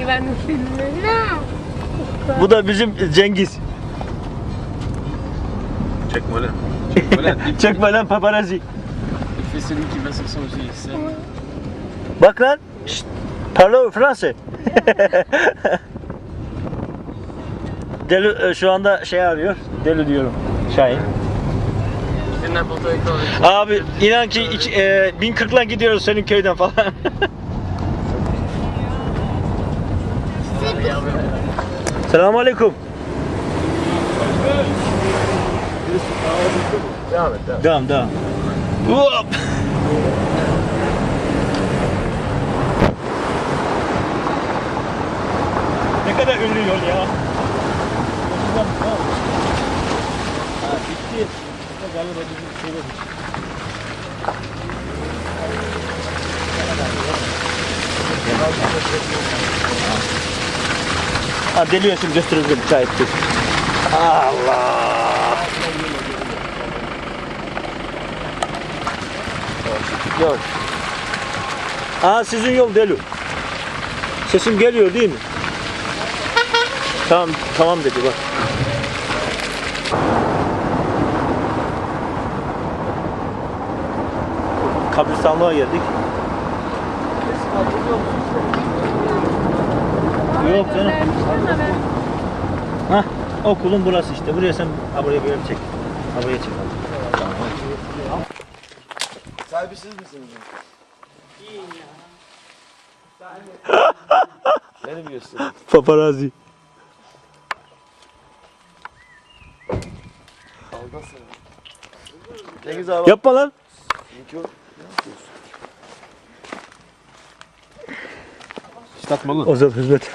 Ivan filmi. Bu da bizim Cengiz. Çekme lan. Çekme lan. Çekme lan paparazzi. Il fait celui qui va son GSM. Bak lan. Şşt. Parlo Fransa. Deli e, şu anda şey arıyor. Deli diyorum. Şahin. Abi inan ki iç, e, 1040'la gidiyoruz senin köyden falan. Selamun aleyküm. Devam et devam. Devam devam. Hop. Ne kadar ünlü yol ya. Ha, bitti. Galiba bizim. Ha deliyor şimdi göstereceğim çay etti. Allah. Yok. Aa sizin yol deli. Sesim geliyor değil mi? Tamam tamam dedi bak. Kabristanlığa geldik. Yok canım. Hah okulun burası işte. Buraya sen ha buraya böyle çek. Ha buraya çek. Sahibi siz misiniz? Beni mi gösteriyor? Paparazzi. Aldasın. Cengiz abi. Yapma lan. O. Statma lan. Özel hizmet.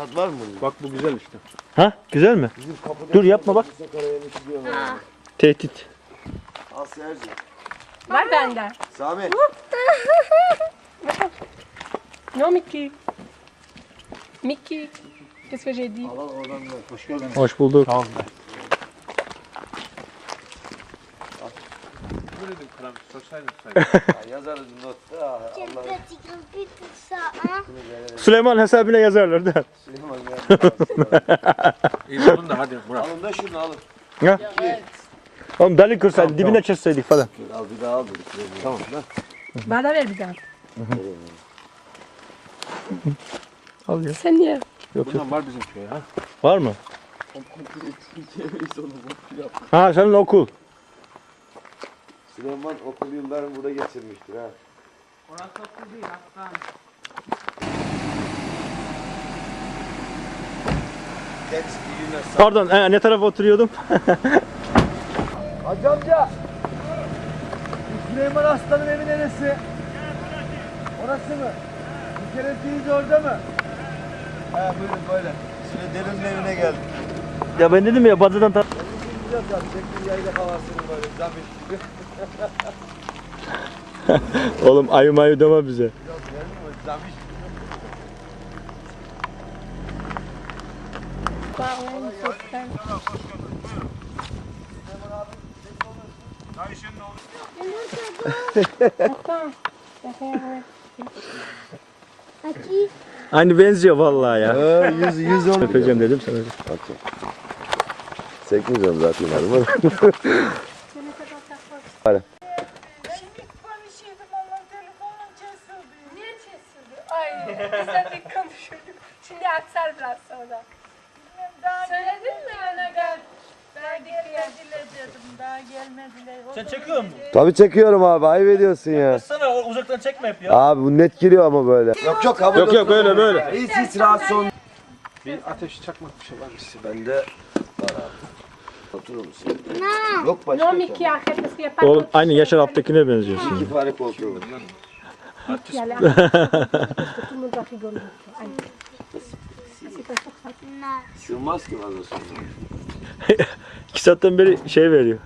Tat var mı bunun? Bak bu güzel işte. Ha güzel mi? Dur, yapma bak. Tehdit. Asya Erci. Var bende. Sami. Non, Mickey. Mickey. Qu'est-ce que j'ai dit? Al al oradan ver. Hoş geldin. Hoş bulduk. Tamam. Sorsaydın say. Yazarız notta. Süleyman hesabına yazarlar da. Süleyman. İyi bulun da hadi Murat. alın da şunu alın. Ya. Oğlum dali kırsaydık dibine çözseydik falan. Al bir daha al dedik. Tamam. Lan. Bana ver bir daha. Al ya. Sen ye. Yok yok. Bundan var bizim köy ha. Var mı? Ha senin okul. Süleyman okul yıllarını burada geçirmiştir ha. Orası okul değil, Pardon he, ne tarafa oturuyordum? Hacı amca. Süleyman Aslan'ın evi neresi? Orası mı? Mükerretiyiz orada mı? He buyurun böyle. Süle derinin evine geldik. ya ben dedim ya bacadan tar- Güzel ya. Çektim yayla havasını böyle. Zamiş gibi. Oğlum ayı mayı deme bize. Yok geldi mi? Zamiş gibi. Parle, il faut faire. Attends. Derrière, À qui Aynı benziyor vallahi ya. Ee, yüz, yüz on. Öpeceğim dedim sana. Çekmeyeceğim zaten hanım. Niye kesildi? Ay biz de bir konuşurduk. Şimdi aksar biraz sonra. Söyledin mi ona gel? Verdik diye. Daha gelmediler. Sen çekiyor musun? Tabii çekiyorum abi. Ayıp ediyorsun ya. Sana uzaktan çekme hep ya. Abi bu net giriyor ama böyle. Yok yok kabul Yok yok böyle böyle. Hiç hiç rahatsız olma. Bir ateş çakmak bir şey var mı? Bende var abi. Oturur musun? Yok başka Non, yok. Mickey, arrête parce qu'il n'y a pas Oğlum de aynı Yaşar Alptekin'e benziyorsun. İki fare pour ça. Non. Sığmaz ki fazla sonra. İki saatten beri şey veriyor.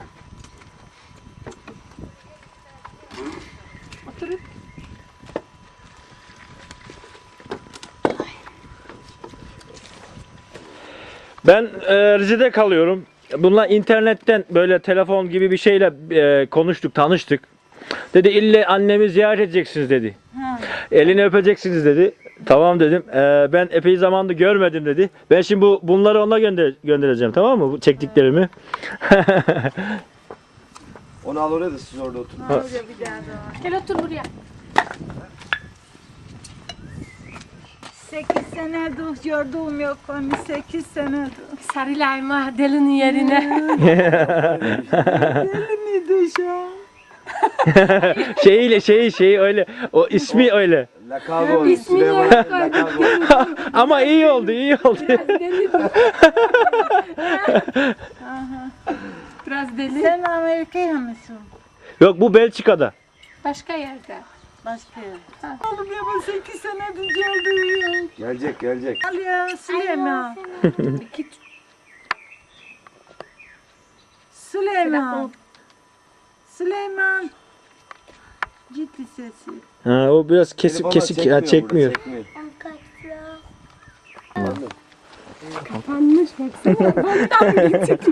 Ben e, Rize'de kalıyorum. Bununla internetten böyle telefon gibi bir şeyle e, konuştuk, tanıştık. Dedi ille annemi ziyaret edeceksiniz dedi. Ha. Elini öpeceksiniz dedi. Tamam dedim. Ee, ben epey zamandır görmedim dedi. Ben şimdi bu bunları ona gönder göndereceğim tamam mı? Bu çektiklerimi. Onu al oraya da siz orada oturun. Oraya bir daha da. Gel otur buraya. Sekiz senedir gördüğüm yok onu. Sekiz senedir. Sarılayım ha delinin yerine. Deli miydi şu an? şeyiyle şeyi şeyi öyle. O ismi öyle. Lakabı o. İsmini Süleyman yok. lakabı. Ama iyi oldu, iyi oldu. Deli. Aha. Biraz deli. Sen Amerika'ya mısın? Yok bu Belçika'da. Başka yerde. Başka yer. Oğlum ya ben sekiz senedir gördüğüm yok. Gelecek gelecek. Al ya Süleyman. İki Süleyman. Süleyman. Ciddi sesi. Ha, o biraz kesip ha, burada, çekmiyor. çekmiyor. Fleurs. Anladın? kapanmış baksana.